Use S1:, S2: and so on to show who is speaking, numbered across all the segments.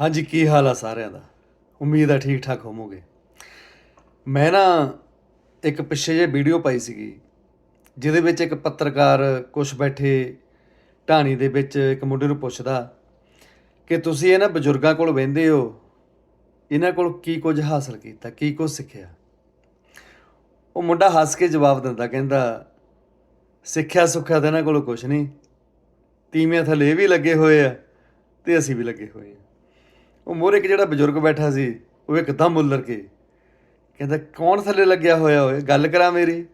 S1: ਹਾਂਜੀ, ਕੀ ਹਾਲ ਆ ਸਾਰਿਆਂ ਦਾ? ਉਮੀਦ ਆ ਠੀਕ ਠਾਕ ਹੋਵੋਗੇ। ਮੈਂ ਨਾ ਇੱਕ ਪਿੱਛੇ ਜੇ ਵੀਡੀਓ ਪਾਈ ਸੀਗੀ, ਜਿਹਦੇ ਵਿੱਚ ਇੱਕ ਪੱਤਰਕਾਰ ਕੁਛ ਬੈਠੇ ਢਾਣੀ ਦੇ ਵਿੱਚ ਇੱਕ ਮੁੰਡੇ ਨੂੰ ਪੁੱਛਦਾ ਕਿ ਤੁਸੀਂ ਇਹਨਾਂ ਬਜ਼ੁਰਗਾਂ ਕੋਲ ਵਹਿੰਦੇ ਹੋ, ਇਹਨਾਂ ਕੋਲ ਕੀ ਕੁਝ ਹਾਸਲ ਕੀਤਾ, ਕੀ ਕੁਝ ਸਿੱਖਿਆ? ਉਹ ਮੁੰਡਾ ਹੱਸ ਕੇ ਜਵਾਬ ਦਿੰਦਾ, ਕਹਿੰਦਾ, ਸਿੱਖਿਆ ਸੁੱਖਿਆ ਤਾਂ ਇਹਨਾਂ ਕੋਲ ਕੁਝ ਨਹੀਂ, ਤੀਵੀਆਂ ਥੱਲੇ ਇਹ ਵੀ ਲੱਗੇ ਹੋਏ ਆ ਤੇ ਅਸੀਂ ਵੀ ਲੱਗੇ ਹੋਏ ਆ। ਉਹ ਮੋਰੇ ਇੱਕ ਜਿਹੜਾ ਬਜ਼ੁਰਗ ਬੈਠਾ ਸੀ, ਉਹ ਇੱਕਦਮ ਉੱਲਰ ਕੇ ਕਹਿੰਦਾ, ਕੌਣ ਥੱਲੇ ਲੱਗਿਆ ਹੋਇਆ ਓਏ? ਗੱਲ ਕਰਾ ਮੇਰੀ?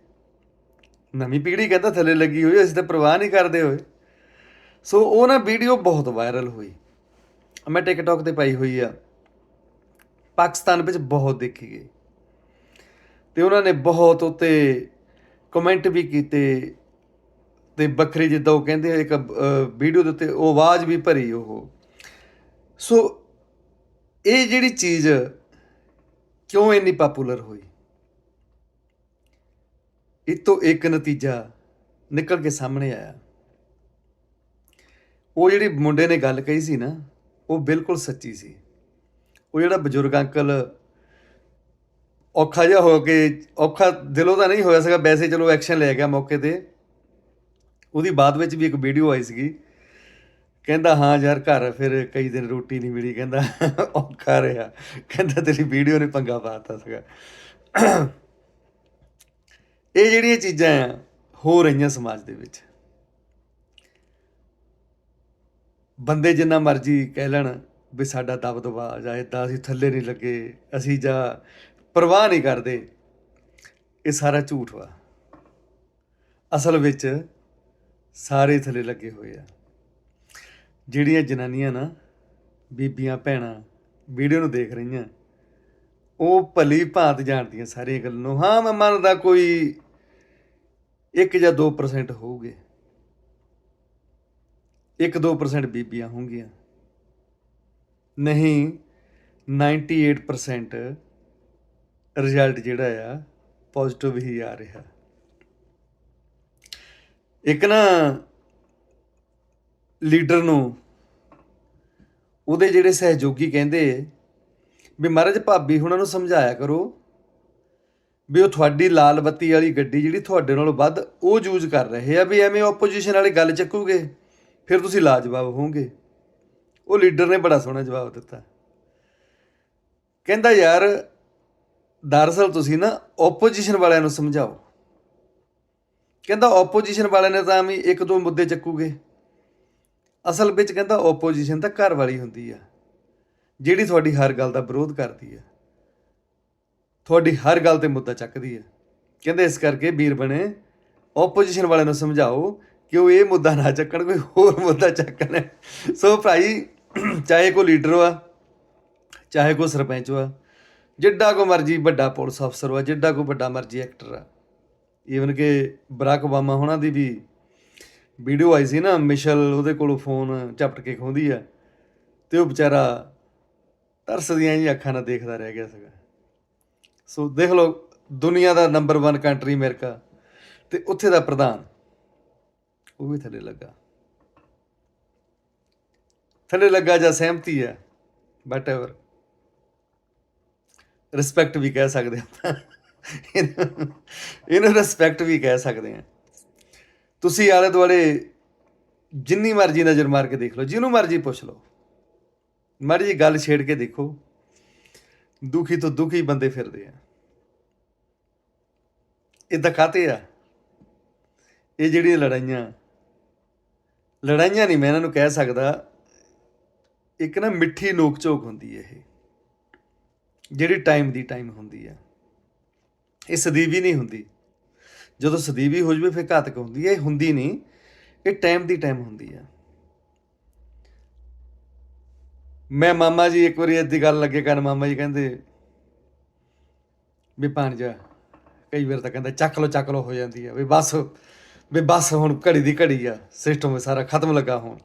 S1: ਨਵੀਂ ਪੀੜ੍ਹੀ ਕਹਿੰਦਾ, ਥੱਲੇ ਲੱਗੀ ਹੋਈ ਅਸੀਂ ਤਾਂ ਪ੍ਰਵਾਹ ਨਹੀਂ ਕਰਦੇ ਹੋਏ ਸੋ ਉਹ ਨਾ ਵੀਡੀਓ ਬਹੁਤ ਵਾਇਰਲ ਹੋਈ। ਮੈਂ ਟਿਕਟੌਕ ਤੇ ਪਾਈ ਹੋਈ ਆ। ਪਾਕਿਸਤਾਨ ਵਿੱਚ ਬਹੁਤ ਦੇਖੀ ਗਈ। ਤੇ ਉਹਨਾਂ ਨੇ ਬਹੁਤ ਉੱਤੇ ਕਮੈਂਟ ਵੀ ਕੀਤੇ ਤੇ ਬੱਕਰੀ ਜਿੱਦਾਂ ਉਹ ਕਹਿੰਦੇ ਇੱਕ ਵੀਡੀਓ ਦੇ ਉੱਤੇ ਉਹ ਆਵਾਜ਼ ਵੀ ਭਰੀ ਉਹ। ਸੋ ਇਹ ਜਿਹੜੀ ਚੀਜ਼ ਕਿਉਂ ਇੰਨੀ ਪਪੂਲਰ ਹੋਈ? ਇਹ ਤੋਂ ਇੱਕ ਨਤੀਜਾ ਨਿਕਲ ਕੇ ਸਾਹਮਣੇ ਆਇਆ। ਉਹ ਜਿਹੜੀ ਮੁੰਡੇ ਨੇ ਗੱਲ ਕਹੀ ਸੀ ਨਾ, ਉਹ ਬਿਲਕੁਲ ਸੱਚੀ ਸੀ। ਉਹ ਜਿਹੜਾ ਬਜ਼ੁਰਗ ਅੰਕਲ ਔਖਾ ਜਿਹਾ ਹੋ ਕੇ, ਔਖਾ ਦਿਲੋਂ ਤਾਂ ਨਹੀਂ ਹੋਇਆ ਸੀਗਾ, ਵੈਸੇ ਚਲੋ ਐਕਸ਼ਨ ਲੈ ਗਿਆ ਮੌਕੇ ਤੇ। ਉਹਦੀ ਬਾਅਦ ਵਿੱਚ ਵੀ ਇੱਕ ਵੀਡੀਓ ਆਈ ਸੀਗੀ। ਕਹਿੰਦਾ, ਹਾਂ ਯਾਰ, ਘਰ ਫਿਰ ਕਈ ਦਿਨ ਰੋਟੀ ਨਹੀਂ ਮਿਲੀ। ਕਹਿੰਦਾ, ਔਖਾ ਰਿਹਾ। ਕਹਿੰਦਾ, ਤੇਰੀ ਵੀਡੀਓ ਨੇ ਪੰਗਾ ਪਾਤਾ ਸੀਗਾ। ਇਹ ਜਿਹੜੀਆਂ ਚੀਜ਼ਾਂ ਆ, ਹੋ ਰਹੀਆਂ ਸਮਾਜ ਦੇ ਵਿੱਚ। ਬੰਦੇ ਜਿੰਨਾ ਮਰਜ਼ੀ ਕਹਿ ਲੈਣ ਵੀ ਸਾਡਾ ਦਬਦਬਾ ਜਾਂ ਏਦਾਂ ਅਸੀਂ ਥੱਲੇ ਨਹੀਂ ਲੱਗੇ, ਅਸੀਂ ਜਾਂ ਪਰਵਾਹ ਨਹੀਂ ਕਰਦੇ, ਇਹ ਸਾਰਾ ਝੂਠ ਵਾ। ਅਸਲ ਵਿੱਚ ਸਾਰੇ ਥੱਲੇ ਲੱਗੇ ਹੋਏ ਆ। ਜਿਹੜੀਆਂ ਜਨਾਨੀਆਂ ਨਾ ਬੀਬੀਆਂ, ਭੈਣਾਂ ਵੀਡੀਓ ਨੂੰ ਦੇਖ ਰਹੀਆਂ, ਉਹ ਭਲੀ ਭਾਂਤ ਜਾਣਦੀਆਂ ਸਾਰੀਆਂ ਗੱਲਾਂ ਨੂੰ। ਹਾਂ, ਮੈਂ ਮੰਨਦਾ ਕੋਈ 1 ਜਾਂ 2% ਹੋਊਗੇ। 1-2% ਬੀਬੀਆਂ ਹੋਣਗੀਆਂ ਨਹੀਂ 98% ਰਿਜ਼ਲਟ ਜਿਹੜਾ ਆ ਪੋਜ਼ਿਟਿਵ ਹੀ ਆ ਰਿਹਾ। ਇੱਕ ਨਾ ਲੀਡਰ ਨੂੰ ਉਹਦੇ ਜਿਹੜੇ ਸਹਿਯੋਗੀ ਕਹਿੰਦੇ ਵੀ ਮਹਾਰਾਜ ਭਾਬੀ ਹੁਣਾਂ ਨੂੰ ਸਮਝਾਇਆ ਕਰੋ ਵੀ ਉਹ ਤੁਹਾਡੀ ਲਾਲ ਬੱਤੀ ਵਾਲੀ ਗੱਡੀ ਜਿਹੜੀ ਤੁਹਾਡੇ ਨਾਲੋਂ ਵੱਧ ਉਹ ਯੂਜ਼ ਕਰ ਰਹੇ ਆ, ਵੀ ਐਵੇਂ ਆਪੋਜੀਸ਼ਨ ਵਾਲੇ ਗੱਲ ਚੱਕੂਗੇ, ਫਿਰ ਤੁਸੀਂ ਲਾਜਵਾਬ ਹੋਵੋਗੇ। ਉਹ ਲੀਡਰ ਨੇ ਬੜਾ ਸੋਹਣਾ ਜਵਾਬ ਦਿੱਤਾ। ਕਹਿੰਦਾ, ਯਾਰ, ਦਰਅਸਲ ਤੁਸੀਂ ਨਾ ਆਪੋਜੀਸ਼ਨ ਵਾਲਿਆਂ ਨੂੰ ਸਮਝਾਓ। ਕਹਿੰਦਾ ਆਪੋਜੀਸ਼ਨ ਵਾਲਿਆਂ ਨੇ ਤਾਂ ਵੀ ਇੱਕ ਦੋ ਮੁੱਦੇ ਚੱਕੂਗੇ। ਅਸਲ ਵਿੱਚ ਕਹਿੰਦਾ ਆਪੋਜੀਸ਼ਨ ਤਾਂ ਘਰ ਵਾਲੀ ਹੁੰਦੀ ਆ, ਜਿਹੜੀ ਤੁਹਾਡੀ ਹਰ ਗੱਲ ਦਾ ਵਿਰੋਧ ਕਰਦੀ ਆ। ਤੁਹਾਡੀ ਹਰ ਗੱਲ ਤੇ ਮੁੱਦਾ ਚੱਕਦੀ ਆ। ਕਹਿੰਦੇ ਇਸ ਕਰਕੇ ਵੀਰ ਬਣੇ ਆਪੋਜੀਸ਼ਨ ਵਾਲਿਆਂ ਨੂੰ ਸਮਝਾਓ ਕਿ ਉਹ ਇਹ ਮੁੱਦਾ ਨਾ ਚੱਕਣ, ਕੋਈ ਹੋਰ ਮੁੱਦਾ ਚੱਕਣ। ਸੋ ਭਾਈ, ਚਾਹੇ ਕੋਈ ਲੀਡਰ ਵਾ ਚਾਹੇ ਕੋਈ ਸਰਪੰਚ ਵਾ ਜਿੱਡਾ ਕੋ ਮਰਜ਼ੀ ਵੱਡਾ ਪੁਲਿਸ ਅਫਸਰ ਵਾ ਜਿੱਡਾ ਕੋ ਵੱਡਾ ਮਰਜ਼ੀ ਐਕਟਰ ਆ। ਈਵਨ ਕਿ ਬਰਾਕ ਓਬਾਮਾ ਹੋਣਾ ਦੀ ਵੀ ਵੀਡੀਓ ਆਈ ਸੀ ਨਾ, ਮਿਸ਼ਲ ਉਹਦੇ ਕੋਲੋਂ ਫੋਨ ਝਪਟ ਕੇ ਖੋਂਦੀ ਆ ਤੇ ਉਹ ਵਿਚਾਰਾ ਤਰਸਦੀਆਂ ਜੀ ਅੱਖਾਂ ਨਾਲ ਦੇਖਦਾ ਰਹਿ ਗਿਆ ਸੀਗਾ। ਸੋ ਦੇਖ ਲਓ, ਦੁਨੀਆ ਦਾ ਨੰਬਰ 1 ਕੰਟਰੀ ਅਮਰੀਕਾ ਤੇ ਉੱਥੇ ਦਾ ਪ੍ਰਧਾਨ, ਉਹ ਵੀ ਥੱਲੇ ਲੱਗਾ। ਥੱਲੇ ਲੱਗਾ ਜਾਂ ਸਹਿਮਤੀ ਹੈ ਬਟ ਐਵਰ ਰਿਸਪੈਕਟ ਵੀ ਕਹਿ ਸਕਦੇ ਆਪਾਂ। ਇਹਨੂੰ- ਇਹਨੂੰ ਰਿਸਪੈਕਟ ਵੀ ਕਹਿ ਸਕਦੇ ਆ ਤੁਸੀਂ ਆਲੇ ਦੁਆਲੇ ਜਿੰਨੀ ਮਰਜ਼ੀ ਨਜ਼ਰ ਮਾਰ ਕੇ ਦੇਖ ਲਓ, ਜਿਹਨੂੰ ਮਰਜ਼ੀ ਪੁੱਛ ਲਓ। ਮਰਜ਼ੀ ਗੱਲ ਛੇੜ ਕੇ ਦੇਖੋ, ਦੁਖੀ ਤੋਂ ਦੁਖੀ ਬੰਦੇ ਫਿਰਦੇ ਆ। ਇਹ ਦਿਖਾਤੇ ਆ। ਇਹ ਜਿਹੜੀਆਂ ਲੜਾਈਆਂ ਲੜਾਈਆਂ ਨਹੀਂ ਮੈਂ ਇਹਨਾਂ ਨੂੰ ਕਹਿ ਸਕਦਾ, ਇੱਕ ਨਾ ਮਿੱਠੀ ਨੋਕ ਝੋਕ ਹੁੰਦੀ ਹੈ ਇਹ, ਜਿਹੜੀ ਟਾਈਮ ਦੀ ਟਾਈਮ ਹੁੰਦੀ ਹੈ। ਇਹ ਸਦੀਵੀ ਨਹੀਂ ਹੁੰਦੀ। ਜਦੋਂ ਸਦੀਵੀ ਹੋ ਜਵੇ, ਫਿਰ ਘਾਤਕ ਹੁੰਦੀ ਹੈ। ਇਹ ਹੁੰਦੀ ਨਹੀਂ। ਇਹ ਟਾਈਮ ਦੀ ਟਾਈਮ ਹੁੰਦੀ ਹੈ। ਮੈਂ ਮਾਮਾ ਜੀ, ਇੱਕ ਵਾਰੀ ਇੱਦੀ ਗੱਲ ਲੱਗੇ ਕਰਨ, ਮਾਮਾ ਜੀ ਕਹਿੰਦੇ ਵੀ ਭਾਣਜਾ, ਕਈ ਵਾਰ ਤਾਂ ਕਹਿੰਦਾ ਚੱਕ ਲੋ ਚੱਕ ਲੋ ਹੋ ਜਾਂਦੀ ਹੈ। ਵੀ ਬਸ ਵੀ ਬਸ ਹੁਣ ਘੜੀ ਦੀ ਘੜੀ ਆ। ਸਿਸਟਮ ਸਾਰਾ ਖਤਮ ਲੱਗਾ ਹੁਣ।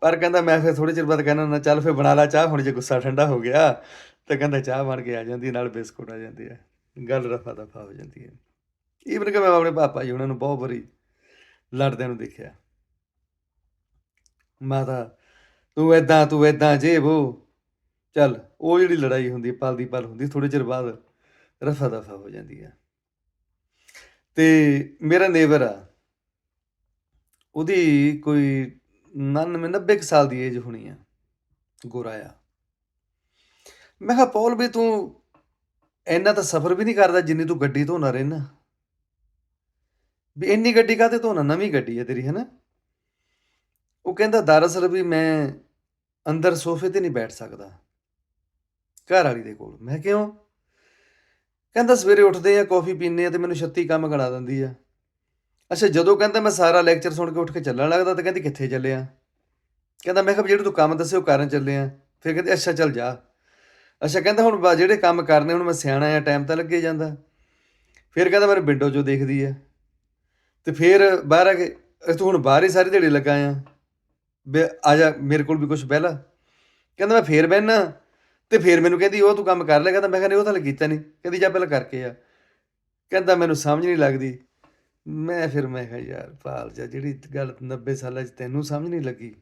S1: ਪਰ ਕਹਿੰਦਾ ਮੈਂ ਫਿਰ ਥੋੜੇ ਚਿਰ ਬਾਅਦ ਕਹਿੰਦਾ ਨਾ ਚੱਲ ਫਿਰ ਬਣਾ ਲਾ ਚਾਹ, ਹੁਣ ਜੇ ਗੁੱਸਾ ਠੰਡਾ ਹੋ ਗਿਆ ਤਾਂ ਕਹਿੰਦਾ ਚਾਹ ਬਣ ਕੇ ਆ ਜਾਂਦੀ, ਨਾਲ ਬਿਸਕੁਟ ਆ ਜਾਂਦੀ ਆ। ਗੱਲ ਰਫਾ ਦਫਾ ਹੋ ਜਾਂਦੀ ਹੈ। ਈਵਨ ਕਿ ਮੈਂ ਆਪਣੇ ਪਾਪਾ ਜੀ, ਉਹਨਾਂ ਨੂੰ ਬਹੁਤ ਵਾਰੀ ਲੜਦਿਆਂ ਨੂੰ ਦੇਖਿਆ। ਮਾਤਾ, ਤੂੰ ਐਦਾਂ ਤੂੰ ਐਦਾਂ ਜੇ ਉਹ ਚੱਲ, ਉਹ ਜਿਹੜੀ ਲੜਾਈ ਹੁੰਦੀ ਹੈ ਪਲ ਦੀ ਪਲ ਹੁੰਦੀ ਥੋੜੇ ਚਿਰ ਬਾਅਦ ਰਫਾ ਦਫਾ ਹੋ ਜਾਂਦੀ ਆ। ਤੇ ਮੇਰਾ ਨੇਵਰ ਆ, ਉਹਦੀ ਕੋਈ 99 90 ਕੁ ਸਾਲ ਦੀ ਏਜ ਹੋਣੀ ਆ, ਗੋਰਾ ਆ। ਮੈਂ ਕਿਹਾ, ਪੌਲ ਵੀ ਤੂੰ ਇੰਨਾ ਤਾਂ ਸਫ਼ਰ ਵੀ ਨਹੀਂ ਕਰਦਾ ਜਿੰਨੀ ਤੂੰ ਗੱਡੀ ਧੋਣਾ ਰਹਿਣਾ ਵੀ ਇੰਨੀ ਗੱਡੀ ਕਾਹਤੇ ਧੋਣਾ ਨਵੀਂ ਗੱਡੀ ਹੈ ਤੇਰੀ ਹੈ ਨਾ ਉਹ ਕਹਿੰਦਾ, ਦਰਅਸਲ ਵੀ ਮੈਂ ਅੰਦਰ ਸੋਫੇ ਤੇ ਨਹੀਂ ਬੈਠ ਸਕਦਾ। ਘਰ ਵਾਲੀ ਦੇ ਕੋਲ। ਮੈਂ ਕਿਉਂ? ਕਹਿੰਦਾ, ਸਵੇਰੇ ਉੱਠਦੇ ਆ, ਕਾਫੀ ਪੀਂਦੇ ਆ ਤੇ ਮੈਨੂੰ ਛੱਤੀ ਕੰਮ ਕਰਾ ਦਿੰਦੀ ਆ। ਅੱਛਾ, ਜਦੋਂ ਕਹਿੰਦਾ, ਮੈਂ ਸਾਰਾ ਲੈਕਚਰ ਸੁਣ ਕੇ ਉੱਠ ਕੇ ਚੱਲਣ ਲੱਗਦਾ ਤਾਂ ਕਹਿੰਦੀ, ਕਿੱਥੇ ਚੱਲੇ ਆ? ਕਹਿੰਦਾ, ਮੈਂ ਕਿਹਾ ਵੀ ਜਿਹੜੇ ਤੂੰ ਕੰਮ ਦੱਸੇ ਉਹ ਕਰਨ ਚੱਲੇ ਆ। ਫਿਰ ਕਹਿੰਦੀ, ਅੱਛਾ, ਚੱਲ ਜਾ। ਅੱਛਾ, ਕਹਿੰਦਾ, ਹੁਣ ਜਿਹੜੇ ਕੰਮ ਕਰਨੇ, ਹੁਣ ਮੈਂ ਸਿਆਣਾ ਆ, ਟਾਈਮ ਤਾਂ ਲੱਗੇ ਜਾਂਦਾ। ਫਿਰ ਕਹਿੰਦਾ, ਮੇਰੇ ਵਿੰਡੋ 'ਚੋਂ ਦੇਖਦੀ ਆ। ਤੇ ਫਿਰ ਬਾਹਰ ਆ ਕੇ, ਅਸੀਂ ਤੂੰ ਹੁਣ ਬਾਹਰ ਹੀ ਸਾਰੀ ਦਿਹਾੜੀ ਲੱਗਾ ਆ। ਵੀ ਆ ਜਾ, ਮੇਰੇ ਕੋਲ ਵੀ ਕੁਝ ਬਹਿਲਾ। ਕਹਿੰਦਾ ਮੈਂ ਫੇਰ ਬਹਿਨਾ, ਤੇ ਫੇਰ ਮੈਨੂੰ ਕਹਿੰਦੀ, ਉਹ ਤੂੰ ਕੰਮ ਕਰ ਲੈ, ਕਹਿੰਦਾ, ਮੈਂ ਕਹਿੰਦਾ ਉਹ ਤਾਂ ਹਲੇ ਕੀਤਾ ਨਹੀਂ। ਕਹਿੰਦੀ, ਜਾ ਪਹਿਲਾਂ ਕਰਕੇ ਆ। ਕਹਿੰਦਾ, ਮੈਨੂੰ ਸਮਝ ਨਹੀਂ ਲੱਗਦੀ। ਮੈਂ ਫਿਰ, ਮੈਂ ਕਿਹਾ, ਯਾਰ ਪਾਲ ਜਾ, ਜਿਹੜੀ ਗੱਲ 90 ਸਾਲਾਂ 'ਚ ਤੈਨੂੰ ਸਮਝ ਨਹੀਂ ਲੱਗੀ,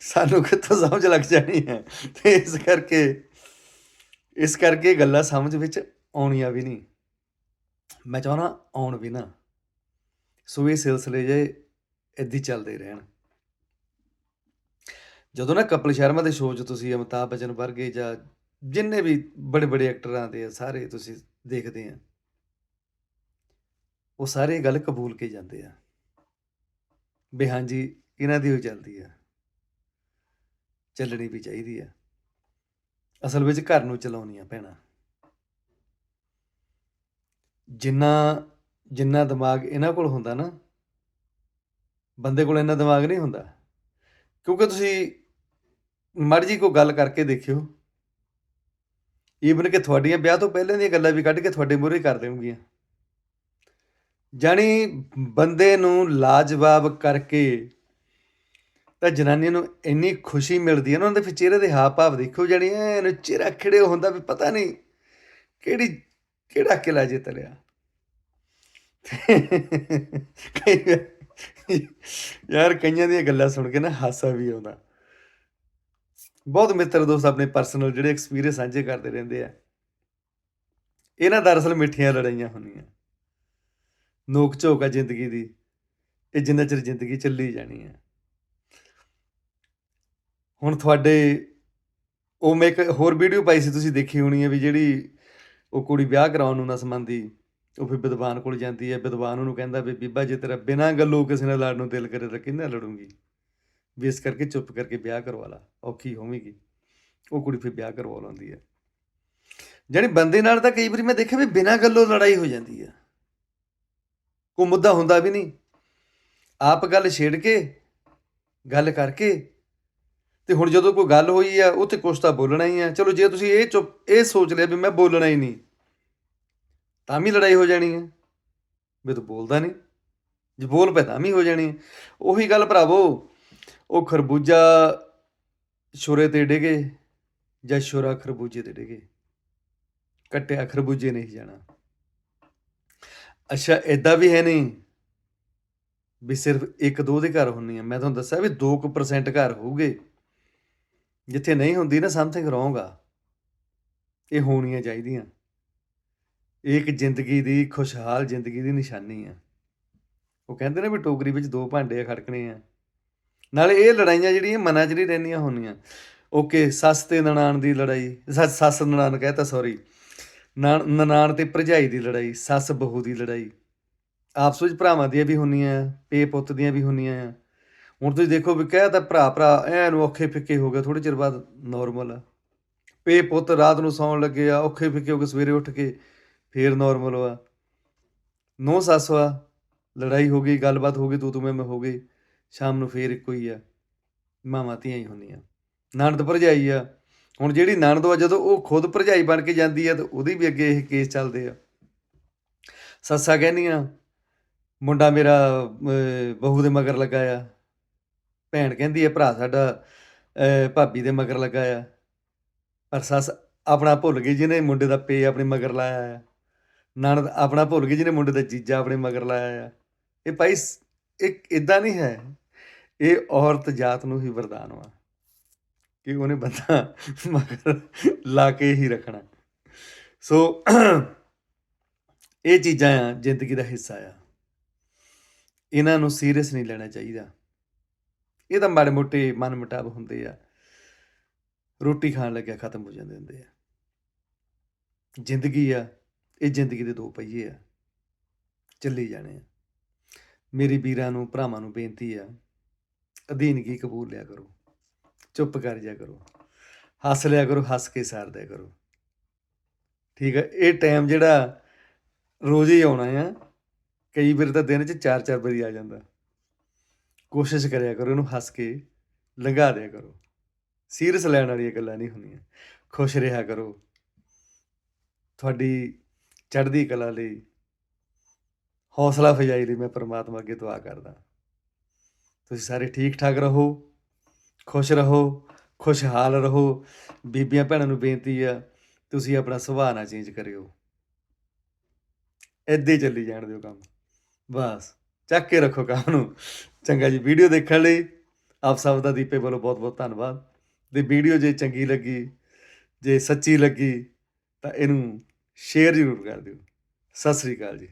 S1: ਸਾਨੂੰ ਕਿੱਥੋਂ ਸਮਝ ਲੱਗ ਜਾਣੀ ਹੈ? ਤੇ ਇਸ ਕਰਕੇ ਇਸ ਕਰਕੇ ਗੱਲਾਂ ਸਮਝ ਵਿੱਚ ਆਉਣੀਆਂ ਵੀ ਨਹੀਂ। ਮੈਂ ਚਾਹਣਾ ਆਉਣ ਵੀ ਨਾ, ਸੋ ਇਹ ਸਿਲਸਿਲੇ ਜੇ ਏਦਾਂ ਚੱਲਦੇ ਰਹਿਣ। ਜਦੋਂ ਨਾ ਕਪਲ ਸ਼ਰਮਾ ਦੇ ਸ਼ੋਅ 'ਚ ਤੁਸੀਂ ਅਮਿਤਾਭ ਬਚਨ ਵਰਗੇ ਜਾਂ ਜਿੰਨੇ ਵੀ ਬੜੇ ਬੜੇ ਐਕਟਰਾਂ ਦੇ ਆ, ਸਾਰੇ ਤੁਸੀਂ ਦੇਖਦੇ ਆ, ਉਹ ਸਾਰੇ ਗੱਲ ਕਬੂਲ ਕੇ ਜਾਂਦੇ ਆ ਵੀ ਹਾਂਜੀ, ਇਹਨਾਂ ਦੀ ਹੋ ਚੱਲਦੀ ਆ, ਚੱਲਣੀ ਵੀ ਚਾਹੀਦੀ ਆ। ਅਸਲ ਵਿੱਚ ਘਰ ਨੂੰ ਚਲਾਉਣੀਆਂ ਪੈਣਾ। ਜਿੰਨਾ ਜਿੰਨਾ ਦਿਮਾਗ ਇਹਨਾਂ ਕੋਲ ਹੁੰਦਾ ਨਾ, ਬੰਦੇ ਕੋਲ ਇੰਨਾ ਦਿਮਾਗ ਨਹੀਂ ਹੁੰਦਾ। ਕਿਉਂਕਿ ਤੁਸੀਂ ਮਰਜ਼ੀ ਕੋਈ ਗੱਲ ਕਰਕੇ ਦੇਖਿਓ। ਈਵਨ ਕਿ ਤੁਹਾਡੀਆਂ ਵਿਆਹ ਤੋਂ ਪਹਿਲਾਂ ਦੀਆਂ ਗੱਲਾਂ ਵੀ ਕੱਢ ਕੇ ਤੁਹਾਡੇ ਮੂਹਰੇ ਕਰ ਦੇਣਗੀਆਂ। ਜਾਣੀ ਬੰਦੇ ਨੂੰ ਲਾਜਵਾਬ ਕਰਕੇ ਤਾਂ ਜਨਾਨੀਆਂ ਨੂੰ ਇੰਨੀ ਖੁਸ਼ੀ ਮਿਲਦੀ ਹੈ ਨਾ, ਉਹਨਾਂ ਦੇ ਫਿਰ ਚਿਹਰੇ ਦੇ ਹਾਵ ਭਾਵ ਦੇਖੋ ਜਾਣੀ ਇਹਨੂੰ ਚਿਹਰਾ ਖਿੜੇ ਹੁੰਦਾ ਵੀ ਪਤਾ ਨਹੀਂ ਕਿਹੜੀ ਕਿਹੜਾ ਕਿਲਾ ਜਿੱਤ ਲਿਆ? ਯਾਰ ਕਈਆਂ ਦੀਆਂ ਗੱਲਾਂ ਸੁਣ ਕੇ ਨਾ ਹਾਸਾ ਵੀ ਆਉਂਦਾ। ਬਹੁਤ ਮਿੱਤਰ ਦੋਸਤ ਆਪਣੇ ਪਰਸਨਲ ਜਿਹੜੇ ਐਕਸਪੀਰੀਅੰਸ ਸਾਂਝੇ ਕਰਦੇ ਰਹਿੰਦੇ ਆ। ਇਹਨਾਂ ਦਰਅਸਲ ਮਿੱਠੀਆਂ ਲੜਾਈਆਂ ਹੁੰਦੀਆਂ। ਨੋਕ ਝੋਕ ਆ ਜ਼ਿੰਦਗੀ ਦੀ ਇਹ ਜਿੰਨਾ ਚਿਰ ਜ਼ਿੰਦਗੀ ਚੱਲੀ ਜਾਣੀ ਹੈ ਹੁਣ ਤੁਹਾਡੇ, ਉਹ ਮੈਂ ਇੱਕ ਹੋਰ ਵੀਡੀਓ ਪਾਈ ਸੀ, ਤੁਸੀਂ ਦੇਖੀ ਹੋਣੀ ਹੈ ਵੀ ਜਿਹੜੀ ਉਹ ਕੁੜੀ ਵਿਆਹ ਕਰਾਉਣ ਨੂੰ ਨਾ ਸੰਬੰਧੀ, ਉਹ ਫਿਰ ਵਿਦਵਾਨ ਕੋਲ ਜਾਂਦੀ ਹੈ, ਵਿਦਵਾਨ ਉਹਨੂੰ ਕਹਿੰਦਾ ਵੀ ਬੀਬਾ ਜੇ ਤੇਰਾ ਬਿਨਾਂ ਗੱਲੋਂ ਕਿਸੇ ਨਾਲ ਲੜਨ ਨੂੰ ਦਿਲ ਕਰੇ ਤਾਂ ਕਿੰਨਾ ਨਾਲ ਲੜੂੰਗੀ? ਵੀ ਇਸ ਕਰਕੇ ਚੁੱਪ ਕਰਕੇ ਵਿਆਹ ਕਰਵਾ ਲਾ, ਔਖੀ ਹੋਵੇਗੀ। ਉਹ ਕੁੜੀ ਫਿਰ ਵਿਆਹ ਕਰਵਾ ਲੈਂਦੀ ਹੈ। ਜਾਣੀ ਬੰਦੇ ਨਾਲ ਤਾਂ ਕਈ ਵਾਰੀ ਮੈਂ ਦੇਖਿਆ ਵੀ ਬਿਨਾਂ ਗੱਲੋਂ ਲੜਾਈ ਹੋ ਜਾਂਦੀ ਹੈ। ਕੋਈ ਮੁੱਦਾ ਹੁੰਦਾ ਵੀ ਨਹੀਂ। ਆਪ ਗੱਲ ਛੇੜ ਕੇ, ਗੱਲ ਕਰਕੇ ਤੇ ਹੁਣ ਜਦੋਂ ਕੋਈ ਗੱਲ ਹੋਈ ਆ ਉਹ ਤੇ ਕੁਛ ਤਾਂ ਬੋਲਣਾ ਹੀ ਆ। ਚਲੋ ਜੇ ਤੁਸੀਂ ਇਹ ਚੁੱਪ, ਇਹ ਸੋਚ ਲਿਆ ਵੀ ਮੈਂ ਬੋਲਣਾ ਹੀ ਨਹੀਂ, ਤਾਂ ਵੀ ਲੜਾਈ ਹੋ ਜਾਣੀ ਹੈ ਵੀ ਤੂੰ ਬੋਲਦਾ ਨਹੀਂ। ਜੇ ਬੋਲ ਪੈ ਤਾਂ ਵੀ ਹੋ ਜਾਣੀ ਉਹੀ ਗੱਲ ਭਰਾਵੋ, ਉਹ ਖਰਬੂਜਾ ਛੁਰੇ ਤੇ ਡਿਗੇ ਜਾਂ ਛੁਰਾ ਖਰਬੂਜੇ ਤੇ ਡਿਗੇ। ਕੱਟਿਆ ਖਰਬੂਜੇ ਨਹੀਂ ਜਾਣਾ। ਅੱਛਾ ਐਦਾਂ ਵੀ ਹੈ ਨਹੀਂ ਵੀ ਸਿਰਫ ਇੱਕ ਦੋ ਦੇ ਘਰ ਹੁੰਨੀ ਆ। ਮੈਂ ਤੁਹਾਨੂੰ ਦੱਸਿਆ ਵੀ 2% ਘਰ ਹੋਊਗੇ। ਜਿੱਥੇ ਨਹੀਂ ਹੁੰਦੀ ਨਾ ਸਮਥਿੰਗ ਰੋਂਗ ਆ, ਇਹ ਹੋਣੀਆਂ ਚਾਹੀਦੀਆਂ। ਇਹ ਇੱਕ ਜ਼ਿੰਦਗੀ ਦੀ ਖੁਸ਼ਹਾਲ ਜ਼ਿੰਦਗੀ ਦੀ ਨਿਸ਼ਾਨੀ ਆ। ਉਹ ਕਹਿੰਦੇ ਨੇ ਵੀ ਟੋਕਰੀ ਵਿੱਚ ਦੋ ਭਾਂਡੇ ਖੜਕਣੇ ਆ। ਨਾਲੇ ਇਹ ਲੜਾਈਆਂ ਜਿਹੜੀਆਂ ਮਨਾਂ 'ਚ ਨਹੀਂ ਰਹਿੰਦੀਆਂ ਹੁੰਦੀਆਂ ਓਕੇ, ਸੱਸ ਤੇ ਨਨਾਣ ਦੀ ਲੜਾਈ, ਸੱਸ ਸੱਸ ਨਨਾਣ ਕਹਤਾ ਸੌਰੀ ਨਨਾਣ ਤੇ ਭਰਜਾਈ ਦੀ ਲੜਾਈ, ਸੱਸ ਬਹੂ ਦੀ ਲੜਾਈ। ਆਪਸ ਵਿੱਚ ਭਰਾਵਾਂ ਦੀਆਂ ਵੀ ਹੁੰਦੀਆਂ ਆ, ਪੇ ਪੁੱਤ ਦੀਆਂ ਵੀ ਹੁੰਦੀਆਂ ਆ। ਹੁਣ ਤੁਸੀਂ ਦੇਖੋ ਵੀ ਕਹਿ ਤਾਂ ਭਰਾ ਭਰਾ, ਐਨ ਔਖੇ ਫਿੱਕੇ ਹੋ ਗਏ ਥੋੜੇ ਚਿਰ ਬਾਅਦ ਨਾਰਮਲ ਆ। ਪੇ ਪੁੱਤ ਰਾਤ ਨੂੰ ਸੌਣ ਲੱਗੇ ਆ, ਔਖੇ ਫਿੱਕੇ ਹੋ ਕੇ ਸਵੇਰੇ ਉੱਠ ਕੇ ਫੇਰ ਨਾਰਮਲ ਆ। ਨੋ ਸੱਸ ਆ, ਲੜਾਈ ਹੋ ਗਈ, ਗੱਲਬਾਤ ਹੋ ਗਈ, ਤੂੰ ਤੂੰ ਮੈਂ ਮੈਂ ਹੋ ਗਈ ਸ਼ਾਮ ਨੂੰ ਫੇਰ ਇੱਕੋ ਹੀ ਆ। ਮਾਵਾਂ ਧੀਆਂ ਹੀ ਹੁੰਦੀਆਂ। ਨਣਦ ਭਰਜਾਈ ਆ। ਹੁਣ ਜਿਹੜੀ ਨਣਦ ਆ, ਜਦੋਂ ਉਹ ਖੁਦ ਭਰਜਾਈ ਬਣ ਕੇ ਜਾਂਦੀ ਆ, ਤਾਂ ਉਹਦੀ ਵੀ ਅੱਗੇ ਇਹ ਕੇਸ ਚੱਲਦੇ ਆ। ਸੱਸਾਂ ਕਹਿੰਦੀਆਂ, ਮੁੰਡਾ ਮੇਰਾ ਬਹੂ ਦੇ ਮਗਰ ਲੱਗਾ ਆ। ਭੈਣ ਕਹਿੰਦੀ ਹੈ, ਭਰਾ ਸਾਡਾ ਭਾਬੀ ਦੇ ਮਗਰ ਲੱਗਾ ਆ। ਪਰ ਸੱਸ ਆਪਣਾ ਭੁੱਲ ਗਈ ਜਿਹਨੇ ਮੁੰਡੇ ਦਾ ਪੇ ਆਪਣੇ ਮਗਰ ਲਾਇਆ ਆ। ਨਾਨਦ ਆਪਣਾ ਭੁੱਲ ਗਈ ਜਿਹਨੇ ਮੁੰਡੇ ਦਾ ਜੀਜਾ ਆਪਣੇ ਮਗਰ ਲਾਇਆ ਆ। ਇਹ ਭਾਈ ਸ- ਇਹ ਇਦਾਂ ਨਹੀਂ ਹੈ। ਇਹ ਔਰਤ ਜਾਤ ਨੂੰ ਹੀ ਵਰਦਾਨ ਵਾ ਕਿ ਉਹਨੇ ਬੰਦਾ ਮਗਰ ਲਾ ਕੇ ਹੀ ਰੱਖਣਾ। ਸੋ ਇਹ ਚੀਜ਼ਾਂ ਆ ਜ਼ਿੰਦਗੀ ਦਾ ਹਿੱਸਾ ਆ। ਇਹਨਾਂ ਨੂੰ ਸੀਰੀਅਸ ਨਹੀਂ ਲੈਣਾ ਚਾਹੀਦਾ। ਇਹ ਤਾਂ ਮਾੜੇ ਮੋਟੇ ਮਨ ਮੁਟਾਵ ਹੁੰਦੇ ਆ। ਰੋਟੀ ਖਾਣ ਲੱਗਿਆ ਖਤਮ ਹੋ ਜਾਂਦੇ ਹੁੰਦੇ ਆ। ਜ਼ਿੰਦਗੀ ਆ, ਇਹ ਜ਼ਿੰਦਗੀ ਦੇ ਦੋ ਪਹੀਏ ਆ। ਚੱਲੀ ਜਾਣੇ ਆ। ਮੇਰੀ ਵੀਰਾਂ ਨੂੰ, ਭਰਾਵਾਂ ਨੂੰ ਬੇਨਤੀ ਆ, ਅਧੀਨਗੀ ਕਬੂਲ ਲਿਆ ਕਰੋ। ਚੁੱਪ ਕਰ ਜਾ ਕਰੋ। ਹੱਸ ਲਿਆ ਕਰੋ, ਹੱਸ ਕੇ ਸਾਰ ਦਿਆ ਕਰੋ। ਠੀਕ ਹੈ ਇਹ ਟਾਈਮ ਜਿਹੜਾ ਰੋਜ਼ ਹੀ ਆਉਣਾ ਆ, ਕਈ ਵਾਰ ਤਾਂ ਦਿਨ 'ਚ ਚਾਰ ਚਾਰ ਵਾਰੀ ਆ ਜਾਂਦਾ। ਕੋਸ਼ਿਸ਼ ਕਰਿਆ ਕਰੋ, ਇਹਨੂੰ ਹੱਸ ਕੇ ਲੰਘਾ ਦਿਆ ਕਰੋ। ਸੀਰੀਅਸ ਲੈਣ ਵਾਲੀਆਂ ਗੱਲਾਂ ਨਹੀਂ ਹੁੰਦੀਆਂ। ਖੁਸ਼ ਰਿਹਾ ਕਰੋ। ਤੁਹਾਡੀ ਚੜ੍ਹਦੀ ਕਲਾ ਲਈ, ਹੌਸਲਾ ਫਜਾਈ ਲਈ ਮੈਂ ਪਰਮਾਤਮਾ ਅੱਗੇ ਦੁਆ ਕਰਦਾ। ਤੁਸੀਂ ਸਾਰੇ ਠੀਕ ਠਾਕ ਰਹੋ, ਖੁਸ਼ ਰਹੋ, ਖੁਸ਼ਹਾਲ ਰਹੋ। ਬੀਬੀਆਂ ਭੈਣਾਂ ਨੂੰ ਬੇਨਤੀ ਆ, ਤੁਸੀਂ ਆਪਣਾ ਸੁਭਾਅ ਨਾ ਚੇਂਜ ਕਰਿਓ। ਏਦਾਂ ਹੀ ਚੱਲੀ ਜਾਣ ਦਿਓ ਕੰਮ। ਬਸ, ਚੱਕ ਕੇ ਰੱਖੋ ਕੰਮ ਨੂੰ। ਚੰਗਾ ਜੀ, ਵੀਡੀਓ ਦੇਖਣ ਲਈ ਆਪ ਸਭ ਦਾ ਦੀਪੇ ਵੱਲੋਂ ਬਹੁਤ ਬਹੁਤ ਧੰਨਵਾਦ। ਤੇ ਵੀਡੀਓ ਜੇ ਚੰਗੀ ਲੱਗੀ, ਜੇ ਸੱਚੀ ਲੱਗੀ, ਤਾਂ ਇਹਨੂੰ ਸ਼ੇਅਰ ਜ਼ਰੂਰ ਕਰ ਦਿਓ। ਸਤਿ ਸ੍ਰੀ ਅਕਾਲ ਜੀ।